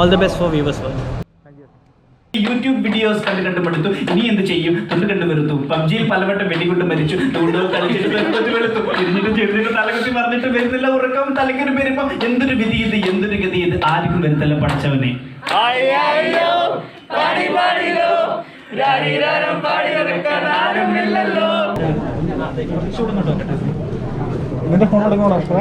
All the best for viewers for YouTube videos കണ്ട് കണ്ട് മടുത്തു. ഇനി എന്ത് ചെയ്യും? കണ്ട് കണ്ട് വെറുത്തു. പബ്ജിയിൽ പലവട്ടം വെടികൊണ്ട് മരിച്ചു. വെളുത്തു ഇരുന്നിട്ട് തലകുത്തി പറഞ്ഞിട്ട് വരുന്നില്ല. ഉറക്കം തലക്കൊരു പെരുപ്പം എന്തൊരു വിധി ഇത്? എന്തൊരു ഗതി ഇത്? ആർക്കും വരുത്തല്ല പഠിച്ചവനെ. ഫോൺ എടുക്കണോ അത്ര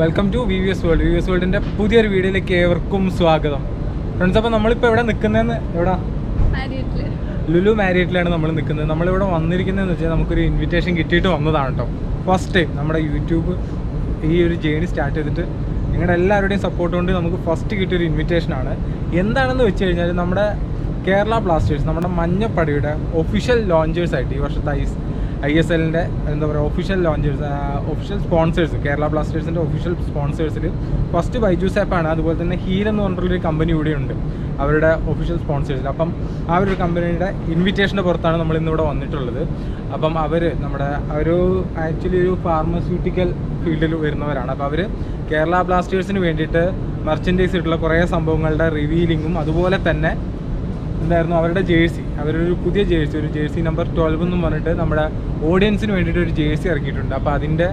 welcome to V V S world V V S വേൾഡിന്റെ പുതിയൊരു വീഡിയോയിലേക്ക് ഏവർക്കും സ്വാഗതം. ഫ്രണ്ട്സ് അപ്പോൾ നമ്മളിപ്പോൾ എവിടെ നിൽക്കുന്നതെന്ന് എവിടെ? ലുലു മാരിയറ്റിലാണ് നമ്മൾ നിൽക്കുന്നത്. നമ്മളിവിടെ വന്നിരിക്കുന്നതെന്ന് വെച്ചാൽ നമുക്കൊരു ഇൻവിറ്റേഷൻ കിട്ടിയിട്ട് വന്നതാണ് കേട്ടോ ഫസ്റ്റ് ടൈം നമ്മുടെ യൂട്യൂബ് ഈ ഒരു ജേണി സ്റ്റാർട്ട് ചെയ്തിട്ട് നിങ്ങളുടെ എല്ലാവരുടെയും സപ്പോർട്ട് കൊണ്ട് നമുക്ക് ഫസ്റ്റ് കിട്ടിയൊരു ഇൻവിറ്റേഷൻ ആണ്. എന്താണെന്ന് വെച്ച് കഴിഞ്ഞാൽ നമ്മുടെ കേരള ബ്ലാസ്റ്റേഴ്സ് നമ്മുടെ മഞ്ഞപ്പടിയുടെ ഒഫീഷ്യൽ ലോഞ്ചേഴ്സ് ആയിട്ട് ഈ വർഷത്തെ ഐ ഐ എസ് എല്ലിന്റെ എന്താ പറയുക official launchers official sponsors Kerala ബ്ലാസ്റ്റേഴ്സിന്റെ ഒഫീഷ്യൽ സ്പോൺസേഴ്സിൽ ഫസ്റ്റ് ബൈജൂസ് ആപ്പാണ് അതുപോലെ തന്നെ ഹീൽ എന്ന് പറഞ്ഞിട്ടുള്ളൊരു കമ്പനി കൂടിയുണ്ട് അവരുടെ ഒഫീഷ്യൽ സ്പോൺസേഴ്സിൽ അപ്പം ആ ഒരു കമ്പനിയുടെ ഇൻവിറ്റേഷന്റെ പുറത്താണ് നമ്മൾ ഇന്നിവിടെ വന്നിട്ടുള്ളത്. അപ്പം അവർ നമ്മുടെ ഒരു ആക്ച്വലി ഒരു ഫാർമസ്യൂട്ടിക്കൽ ഫീൽഡിൽ വരുന്നവരാണ്. അപ്പോൾ അവർ കേരള ബ്ലാസ്റ്റേഴ്സിന് വേണ്ടിയിട്ട് മെർച്ചൻഡൈസ് ഇട്ടുള്ള കുറേ സംഭവങ്ങളുടെ റിവീലിങ്ങും അതുപോലെ തന്നെ എന്തായിരുന്നു അവരുടെ ജേഴ്സി. അവരൊരു പുതിയ ജേഴ്സി ഒരു ജേഴ്സി നമ്പർ ട്വൽവ് എന്നും പറഞ്ഞിട്ട് നമ്മുടെ ഓഡിയൻസിന് വേണ്ടിയിട്ട് ഒരു ജേഴ്സി ഇറക്കിയിട്ടുണ്ട്. അപ്പോൾ അതിന്റെ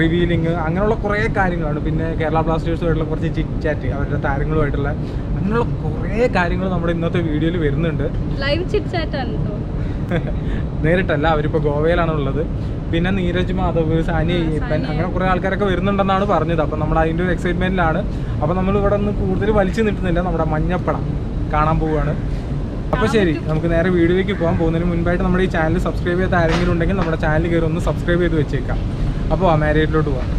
റിവീലിംഗ് അങ്ങനെയുള്ള കുറേ കാര്യങ്ങളാണ്. പിന്നെ കേരള ബ്ലാസ്റ്റേഴ്സുമായിട്ടുള്ള കുറച്ച് ചിറ്റ് ചാറ്റ് അവരുടെ താരങ്ങളുമായിട്ടുള്ള അങ്ങനെയുള്ള കുറേ കാര്യങ്ങൾ നമ്മുടെ ഇന്നത്തെ വീഡിയോയിൽ വരുന്നുണ്ട്. ലൈവ് ചിറ്റ് ചാറ്റാണ് നേരിട്ടല്ല അവരിപ്പോൾ ഗോവയിലാണ് ഉള്ളത് പിന്നെ നീരജ് മാധവ് സാനി അയ്യപ്പൻ അങ്ങനെ കുറേ ആൾക്കാരൊക്കെ വരുന്നുണ്ടെന്നാണ് പറഞ്ഞത്. അപ്പം നമ്മൾ അതിന്റെ ഒരു എക്സൈറ്റ്മെന്റിലാണ് അപ്പം നമ്മൾ ഇവിടെ നിന്ന് കൂടുതൽ വലിച്ചു നിൽക്കുന്നില്ല നമ്മുടെ മഞ്ഞപ്പട കാണാൻ പോവുകയാണ്. അപ്പോൾ ശരി നമുക്ക് നേരെ വീഡിയോയിലേക്ക് പോകാൻ പോകുന്നതിന് മുൻപായിട്ട് നമ്മുടെ ഈ ചാനൽ സബ്സ്ക്രൈബ് ചെയ്യാത്ത ആരെങ്കിലും ഉണ്ടെങ്കിൽ നമ്മുടെ ചാനൽ കയറി ഒന്ന് സബ്സ്ക്രൈബ് ചെയ്ത് വെച്ചേക്കാം. അപ്പോൾ ആ മാരേജിലോട്ട് പോകാം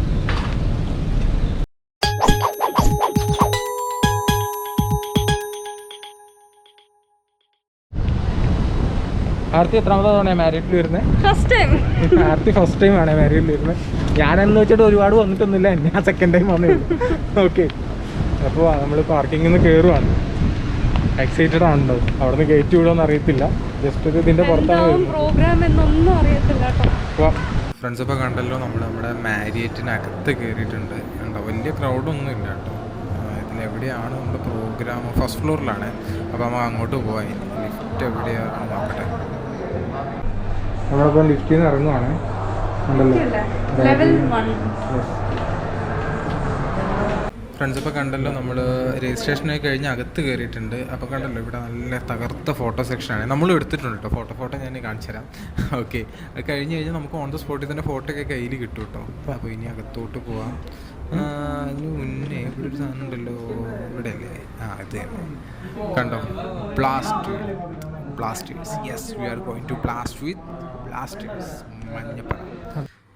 ആർത്തി എത്രാമത്തെ തവണയാണ് മാരേജിൽ വരുന്നത് first time Aarthi first time ആണ് മാരീഡിൽ വരുന്നത് ഞാനെന്ന് വെച്ചിട്ട് ഒരുപാട് വന്നിട്ടൊന്നുമില്ല ഞാൻ സെക്കൻഡ് ടൈം വന്നിരുന്നു ഓക്കെ അപ്പോൾ നമ്മൾ പാർക്കിങ്ങിൽ നിന്ന് കയറുവാണ് എക്സൈറ്റഡ് ആണല്ലോ. അവിടുന്ന് കയറ്റി ഗേറ്റ് വിടുമെന്ന് അറിയത്തില്ല. ജസ്റ്റ് ഒരു ഇതിന്റെ പുറത്താണ് പ്രോഗ്രാം എന്നൊന്നും അറിയത്തില്ല കേട്ടോ. ഫ്രണ്ട്സ് ഇപ്പോൾ കണ്ടല്ലോ നമ്മൾ നമ്മുടെ മാരിയറ്റിനകത്ത് കയറിയിട്ടുണ്ട് കണ്ടോ വലിയ ക്രൗഡൊന്നും ഇല്ല കേട്ടോ. ഇതിലെവിടെയാണ് നമ്മുടെ പ്രോഗ്രാം ഫസ്റ്റ് ഫ്ലോറിലാണ് അപ്പോൾ നമുക്ക് അങ്ങോട്ട് പോകാൻ ലിഫ്റ്റ് എവിടെയാണ് നോക്കട്ടെ. നമ്മളിപ്പോൾ ലിഫ്റ്റിൽ നിന്ന് ഇറങ്ങുവാണ്. ഉണ്ടല്ലോ ലെവൽ വൺ ഫ്രണ്ട്സ് ഇപ്പോൾ കണ്ടല്ലോ നമ്മൾ രജിസ്ട്രേഷനായി കഴിഞ്ഞ് അകത്ത് കയറിയിട്ടുണ്ട് അപ്പോൾ കണ്ടല്ലോ ഇവിടെ നല്ല തകർത്ത ഫോട്ടോ സെക്ഷനാണ്. നമ്മൾ എടുത്തിട്ടുണ്ട് കേട്ടോ ഫോട്ടോ ഫോട്ടോ ഞാൻ കാണിച്ചു തരാം. ഓക്കെ. അത് കഴിഞ്ഞ് കഴിഞ്ഞാൽ നമുക്ക് ഓൺ ദ സ്പോട്ടിൽ തന്നെ ഫോട്ടോ ഒക്കെ കയ്യിൽ കിട്ടും കേട്ടോ അപ്പോൾ ഇനി അകത്തോട്ട് പോവാം. അതിന് മുന്നേ ഇവിടെ ഒരു സാധനം ഉണ്ടല്ലോ. ഇവിടെ അല്ലേ ആ അതെ കണ്ടോ? Plast blasters yes we are going to blast with blasters മഞ്ഞപ്പടം.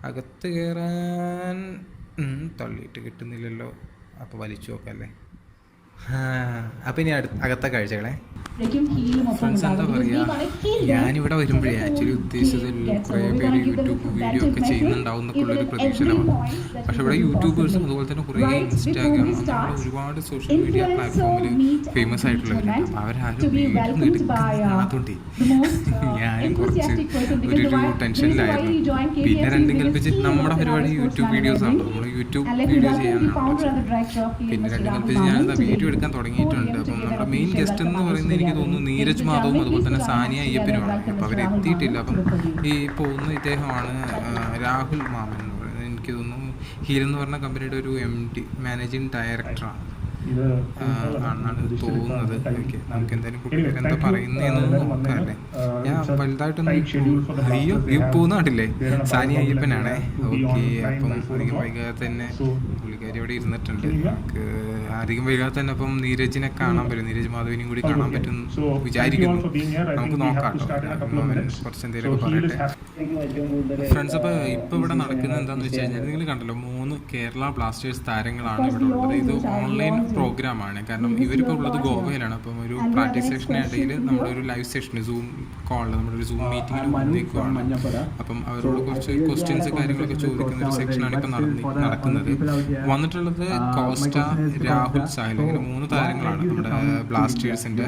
അകത്ത് കയറാൻ തള്ളിയിട്ട് കിട്ടുന്നില്ലല്ലോ. അപ്പോൾ വലിച്ചു നോക്കല്ലേ? അപ്പം ഇനി അടുത്ത അകത്തെ കാഴ്ചകളെ. ഫ്രണ്ട്സ് എന്താ പറയുക ഞാനിവിടെ വരുമ്പോഴേ ആക്ച്വലി ഉദ്ദേശിച്ചതിൽ കുറേ പേര് യൂട്യൂബ് വീഡിയോ ഒക്കെ ചെയ്യുന്നുണ്ടാവും എന്നൊക്കെയുള്ളൊരു പ്രതീക്ഷയിലാണ്. പക്ഷെ ഇവിടെ യൂട്യൂബേഴ്സും അതുപോലെ തന്നെ കുറേ ഇൻസ്റ്റാഗ്രാം അങ്ങനെയുള്ള ഒരുപാട് സോഷ്യൽ മീഡിയ പ്ലാറ്റ്ഫോമിൽ ഫേമസ് ആയിട്ടുള്ളവരുണ്ട് അപ്പം അവരാരും വീഡിയോ എടുക്കാത്തതുകൊണ്ടേ ഞാനും കുറച്ച് ഒരു ടെൻഷനിലായിരുന്നു പിന്നെ രണ്ടും കൽപ്പിച്ച് നമ്മുടെ പരിപാടി യൂട്യൂബ് വീഡിയോസ് ആണല്ലോ. നമ്മൾ യൂട്യൂബ് വീഡിയോ ചെയ്യാനാണല്ലോ പിന്നെ രണ്ടും കൽപ്പിച്ച് ഞാനെന്താ വീഡിയോ എടുക്കാൻ തുടങ്ങിയിട്ടുണ്ട്. അപ്പം നമ്മുടെ മെയിൻ ഗസ്റ്റ് എന്ന് പറയുന്നത് എനിക്ക് തോന്നുന്നു നീരജ് മാധവും അതുപോലെ തന്നെ സാനിയ അയ്യപ്പനുമാണ് അപ്പം അവരെത്തിയിട്ടില്ല അപ്പം ഈ പോകുന്ന ഇദ്ദേഹമാണ് രാഹുൽ മാമൻ എന്ന് പറയുന്നത്. എനിക്ക് തോന്നുന്നു ഹീൽ എന്ന് പറഞ്ഞ കമ്പനിയുടെ ഒരു എം ഡി മാനേജിങ് ഡയറക്ടറാണ് ആണെന്നാണ് തോന്നുന്നത്. ഓക്കെ നമുക്ക് എന്തായാലും കുട്ടികൾ എന്താ പറയുന്നതെന്ന് ഞാൻ വലുതായിട്ടൊന്നും അയ്യോ അയ്യോ പോകുന്ന കണ്ടില്ലേ സാനി അയ്യപ്പനാണേ. ഓക്കെ അപ്പം അധികം വൈകാതെ തന്നെ പുള്ളിക്കാരി ഇവിടെ ഇരുന്നിട്ടുണ്ട്. നമുക്ക് അധികം വൈകാതെ തന്നെ അപ്പം നീരജിനെ കാണാൻ പറ്റും. നീരജ് മാധവിനെയും കൂടി കാണാൻ പറ്റും വിചാരിക്കുന്നു. നമുക്ക് നോക്കാം കേട്ടോ. അവൻ കുറച്ച് എന്തെങ്കിലുമൊക്കെ പറയട്ടെ. ഫ്രണ്ട്സ് അപ്പോൾ ഇപ്പോൾ ഇവിടെ നടക്കുന്നത് എന്താണെന്ന് വെച്ച് കഴിഞ്ഞാൽ നിങ്ങൾ കണ്ടല്ലോ കേരള ബ്ലാസ്റ്റേഴ്സ് താരങ്ങളാണ് ഇവിടെ ഉള്ളത്. ഇത് ഓൺലൈൻ പ്രോഗ്രാമാണ്. കാരണം ഇവരിപ്പോൾ ഉള്ളത് ഗോവയിലാണ്. അപ്പം ഒരു പ്രാക്ടീസ് സെഷനിടയിൽ നമ്മുടെ ഒരു ലൈവ് സെഷൻ സൂം കോൾ നമ്മുടെ ഒരു സൂം മീറ്റിംഗിൽ വന്നേക്കുവാണ്. അപ്പം അവരോട് കുറച്ച് ക്വസ്റ്റ്യൻസ് കാര്യങ്ങളൊക്കെ ചോദിക്കുന്ന ഒരു സെക്ഷനാണ് ഇപ്പം നടക്കുന്നത്. വന്നിട്ടുള്ളത് കോസ്റ്റ രാഹുൽ സാഹിൽ അങ്ങനെ മൂന്ന് താരങ്ങളാണ് നമ്മുടെ ബ്ലാസ്റ്റേഴ്സിന്റെ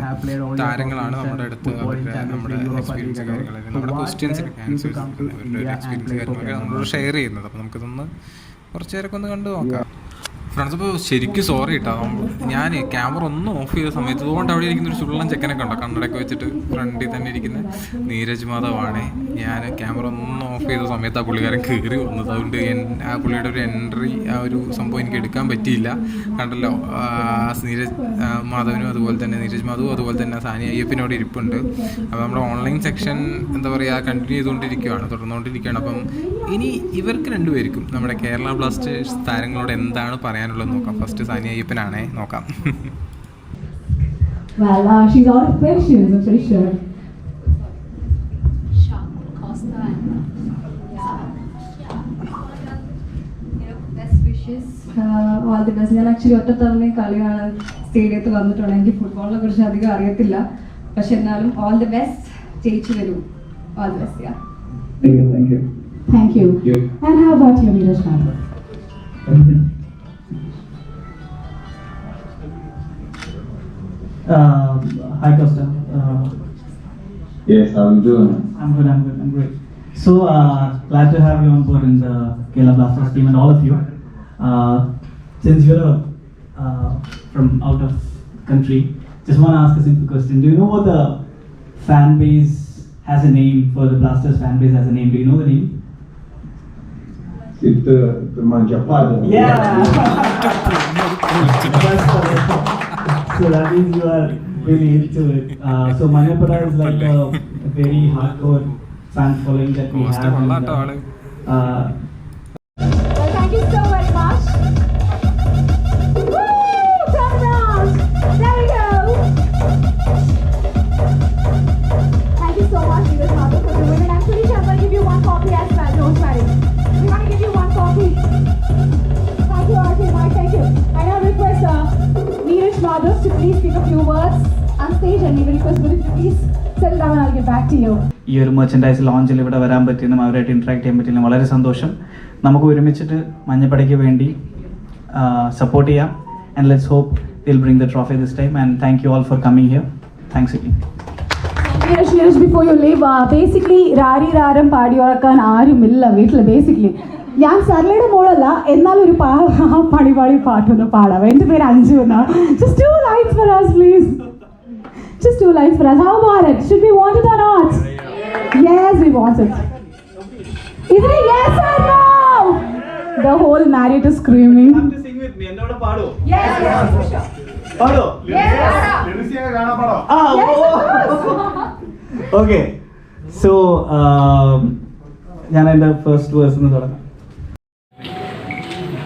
താരങ്ങളാണ് നമ്മുടെ അടുത്ത് അവരുടെ നമ്മുടെ എക്സ്പീരിയൻസ് കാര്യങ്ങളൊക്കെ. നമ്മുടെ ക്വസ്റ്റ്യൻസ് ആൻസേഴ്സ് അവരുടെ ഒരു എക്സ്പീരിയൻസ് കാര്യങ്ങളൊക്കെ നമ്മളോട് ഷെയർ ചെയ്യുന്നത്. അപ്പം നമുക്കിതൊന്ന് കുറച്ച് നേരമൊക്കെ ഒന്ന് കണ്ടു നോക്കാം. ഫ്രണ്ട്സ് ഇപ്പോൾ ശരിക്കും സോറി കേട്ടോ ഞാൻ ക്യാമറ ഒന്നും ഓഫ് ചെയ്ത സമയത്ത് അതുകൊണ്ട് അവിടെ ഇരിക്കുന്ന ഒരു ചുള്ളൻ ചെക്കനൊക്കെ ഉണ്ടോ കണ്ണടയൊക്കെ വെച്ചിട്ട് ഫ്രണ്ടിൽ തന്നെ ഇരിക്കുന്ന നീരജ് മാധവാണ്. ഞാൻ ക്യാമറ ഒന്നും ഓഫ് ചെയ്ത സമയത്ത് ആ പുള്ളിക്കാരൻ കയറി വന്നത്. അതുകൊണ്ട് ആ പുള്ളിയുടെ ഒരു എൻട്രി ആ ഒരു സംഭവം എനിക്ക് എടുക്കാൻ പറ്റിയില്ല. കണ്ടല്ലോ നീരജ് മാധവനും അതുപോലെ തന്നെ നീരജ് മാധവും അതുപോലെ തന്നെ സാനി അയ്യപ്പനോട് ഇരിപ്പുണ്ട്. അപ്പോൾ നമ്മുടെ ഓൺലൈൻ സെക്ഷൻ എന്താ പറയുക കണ്ടിന്യൂ ചെയ്തുകൊണ്ടിരിക്കുകയാണ് തുടർന്നുകൊണ്ടിരിക്കുകയാണ്. അപ്പം ഇനി ഇവർക്ക് രണ്ടുപേർക്കും നമ്മുടെ കേരള ബ്ലാസ്റ്റേഴ്സ് താരങ്ങളോട് എന്താണ് പറയാനുള്ളത് നോക്കാം. ഫസ്റ്റ് സാനിയ അയ്യപ്പനാണേ നോക്കാം. Well, uh, she's out of questions, I'm pretty sure. Yeah. You know, best. All the best ഞാൻ ആക്ച്വലി ഒറ്റ തവണ കളിയാണ് സ്റ്റേഡിയത്തിൽ വന്നിട്ടുള്ളത് എനിക്ക് ഫുട്ബോളിനെ കുറിച്ച് അധികം അറിയത്തില്ല. പക്ഷെ എന്നാലും ഓൾ ദി ബെസ്റ്റ് ജയിച്ചു വരൂ. All the best. Thank you. And how about you Neeraj Madhav Uh, hi Costa. Uh, Yes, how are you doing? I'm good. I'm good. I'm great. So uh, glad to have you on board in the Kerala Blasters team and all of you. Uh, since you're uh, from out of country, just want to ask a simple question. Do you know what the fan base has a name for the Blasters fan base has a name? Do you know the name? It, uh, the Manjapada. so that means you are really into it. Uh, so Manipura is like a very hardcore fan following that we have. And, uh, uh, please speak a few words on stage and even request Willis to please settle down and I'll get back to you. ഈ ഒരു merchandise ലോഞ്ചിൽ ഇവിടെ വരാൻ പറ്റിയെന്നും അവരായിട്ട് interact ചെയ്യാൻ പറ്റിയെന്നും വളരെ സന്തോഷം. നമുക്ക് ഒരുമിച്ചിട്ട് മഞ്ഞപ്പടയ്ക്ക് വേണ്ടി സപ്പോർട്ട് ചെയ്യാം. And let's hope will bring the trophy this time and thank you all for coming here thanks Neeraj before you leave basically രാരി രാരം ഉറക്കാൻ ആരുമില്ല വീട്ടിൽ ബേസിക്കലി ഞാൻ സർലയുടെ മോളല്ല എന്നാൽ ഒരു പാ പണി പാടി പാട്ടൊന്ന് പാടാം എന്റെ പേര് അഞ്ജു എന്നാ just two lines for us please just two lines for us how about it should we want it or not yes we want it isn't it yes or no the whole married is screaming എന്റെ കൂടെ പാടുവോ yes yes for sure പാടുവോ yes പാടാം. yes of course okay so um, ഞാൻ എന്റെ first verse നിന്ന് തുടങ്ങാം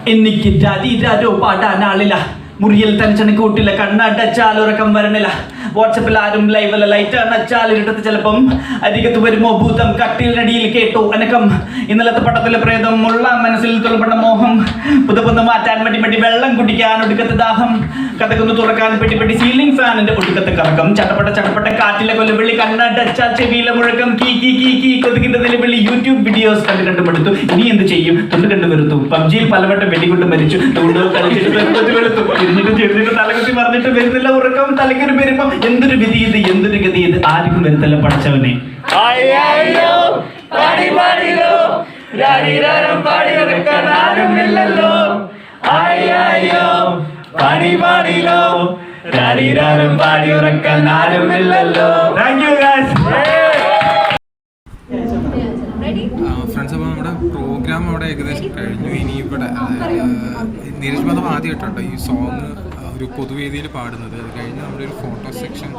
എനിക്ക് മുറിയൽ രാജോ പാടാൻ ആളില്ല മുറിയിൽ തനിച്ചണ കൂട്ടില്ല കണ്ണടച്ചാൽ ഉറക്കം വരണില്ല വാട്സപ്പിൽ ആരും ലൈവല്ല ലൈറ്റ് അണച്ചാൽ ഇരുട്ടത്ത് ചിലപ്പം അരികത്ത് വരുമോ? ഭൂതം കട്ടിലിനടിയിൽ കേട്ടു. അനക്കം ഇന്നലത്തെ പട്ടത്തിലെ പ്രേതം ഉള്ള മനസ്സിൽ തുളപ്പെട്ട മോഹം. പുതുപുന്ന മാറ്റാൻ മടി മടി വെള്ളം കുടിക്കാൻ ഒടുക്കത്തെ ദാഹം. കഥക്കൊന്ന് തുറക്കാൻ പെട്ടി പെട്ടി സീലിംഗ് ഫാനിന്റെ ഒടുക്കത്തെ കറക്കം. ചട്ടപ്പെട്ട ചട്ടപ്പെട്ട കാറ്റിലെ കൊല്ലവിളി കണ്ണടച്ചാൽ ചെവിയിലെ മുഴക്കം. കീ കീ കീ കീ കൊതുകിന്റെ നിലവിളി. യൂട്യൂബ് വീഡിയോസ് കണ്ട് കണ്ടുപെടുത്തു ഇനി എന്ത് ചെയ്യും? തൊണ്ട് കണ്ടു വെറുത്തു പബ്ജിയിൽ പലവട്ടം വെടികൊണ്ട് മരിച്ചു. ലൂഡോ കളിച്ചിട്ട് വെളുത്തു. തലകുത്തി പറഞ്ഞിട്ട് വരുന്നില്ല. ഉറക്കം തലക്കൊരു പെരുപ്പം എന്തൊരു വിധി ഇത് എന്തൊരു ഗതി ഇത് ആർക്കും വരുത്തല്ല പഠിച്ചവനെ ഫ്രണ്ട്സ് അപ്പോൾ നമ്മുടെ പ്രോഗ്രാം അവിടെ ഏകദേശം കഴിഞ്ഞു. ഇനി ഇവിടെ നീരജ് മാധവ് ആദ്യമായിട്ടോ ഈ സോങ് ഒരു പൊതുവേദിയിൽ പാടുന്നത്. അത് കഴിഞ്ഞ് നമ്മുടെ ഒരു ഫോട്ടോ സെക്ഷൻ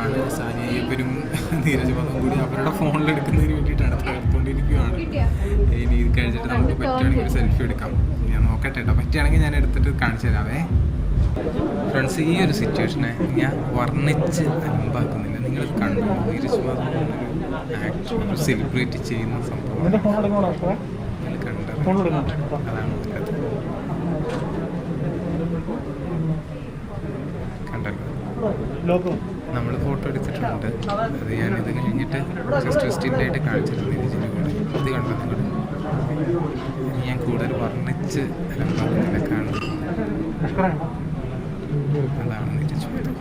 ആണ്. സാനി അയ്യപ്പനും നീരജ് മതം കൂടി അവരുടെ ഫോണിൽ എടുക്കുന്നതിന് വേണ്ടിയിട്ടാണ് തകർത്തുകൊണ്ടിരിക്കുകയാണ്. ഇനി ഇത് കഴിഞ്ഞിട്ട് നമുക്ക് പറ്റുകയാണെങ്കിൽ ഒരു സെൽഫി എടുക്കാം. ഞാൻ നോക്കട്ടെ കേട്ടോ പറ്റുകയാണെങ്കിൽ ഞാൻ എടുത്തിട്ട് കാണിച്ചു തരാവേ. ഫ്രണ്ട്സ് ഈ ഒരു സിറ്റുവേഷനെ ഞാൻ വർണിച്ച് അലമ്പാക്കുന്നില്ല. നിങ്ങൾ കണ്ടു? നീരജ് മതം സെലിബ്രേറ്റ് ചെയ്യുന്ന സംഭവം നിങ്ങൾ കണ്ടത് അതാണ് നമ്മൾ ഫോട്ടോ എടുത്തിട്ടുണ്ട്. അത് ഞാൻ ഇത് കഴിഞ്ഞിട്ട് ജസ്റ്റ് സ്റ്റില്ലായിട്ട് ആയിട്ട് കാണിച്ചിട്ടുണ്ട് ഇതിന്റെ കൂടെ. ഇത് കണ്ടോ നിങ്ങൾ ഞാൻ കൂടുതൽ വർണിച്ച് അലമ്പാകുന്നില്ല അതാണ് നിന്റെ ചോദ്യം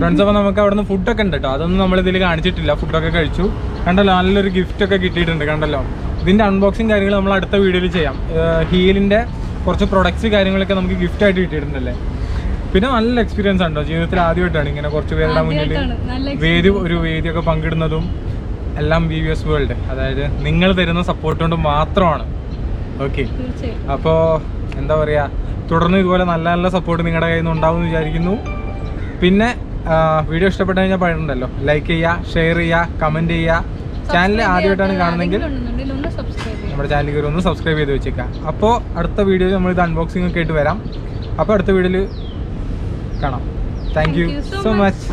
ഫ്രണ്ട്സ് അപ്പോൾ നമുക്ക് അവിടെ നിന്ന് ഫുഡൊക്കെ ഉണ്ട് കേട്ടോ അതൊന്നും നമ്മൾ ഇതിൽ കാണിച്ചിട്ടില്ല. ഫുഡൊക്കെ കഴിച്ചു. കണ്ടല്ലോ നല്ലൊരു ഗിഫ്റ്റ് ഒക്കെ കിട്ടിയിട്ടുണ്ട്. കണ്ടല്ലോ. ഇതിന്റെ അൺബോക്സിങ് കാര്യങ്ങൾ നമ്മൾ അടുത്ത വീഡിയോയിൽ ചെയ്യാം. ഹീലിന്റെ കുറച്ച് പ്രൊഡക്ട്സ് കാര്യങ്ങളൊക്കെ നമുക്ക് ഗിഫ്റ്റ് ആയിട്ട് കിട്ടിയിട്ടുണ്ടല്ലേ? പിന്നെ നല്ല എക്സ്പീരിയൻസ് ഉണ്ടോ ജീവിതത്തിൽ ആദ്യമായിട്ടാണ് ഇങ്ങനെ കുറച്ച് പേരുടെ മുന്നിൽ വേദി ഒരു വേദിയൊക്കെ പങ്കിടുന്നതും എല്ലാം ബി വി എസ് വേൾഡ് അതായത് നിങ്ങൾ തരുന്ന സപ്പോർട്ട് കൊണ്ട് മാത്രമാണ്. ഓക്കെ അപ്പോൾ എന്താ പറയുക തുടർന്ന് ഇതുപോലെ നല്ല നല്ല സപ്പോർട്ട് നിങ്ങളുടെ കയ്യിൽ നിന്ന് ഉണ്ടാവും എന്ന് വിചാരിക്കുന്നു. പിന്നെ വീഡിയോ ഇഷ്ടപ്പെട്ടു കഴിഞ്ഞാൽ പറയുന്നുണ്ടല്ലോ. ലൈക്ക് ചെയ്യുക ഷെയർ ചെയ്യുക കമന്റ് ചെയ്യുക. ചാനൽ ആദ്യമായിട്ടാണ് കാണുന്നതെങ്കിൽ നമ്മുടെ ചാനൽ കയറി ഒന്ന് സബ്സ്ക്രൈബ് ചെയ്ത് വെച്ചേക്കാം. അപ്പോൾ അടുത്ത വീഡിയോയിൽ നമ്മൾ ഇത് അൺബോക്സിംഗ് ഒക്കെ ആയിട്ട് വരാം. അപ്പോൾ അടുത്ത വീഡിയോയിൽ കാണാം. Thank you so much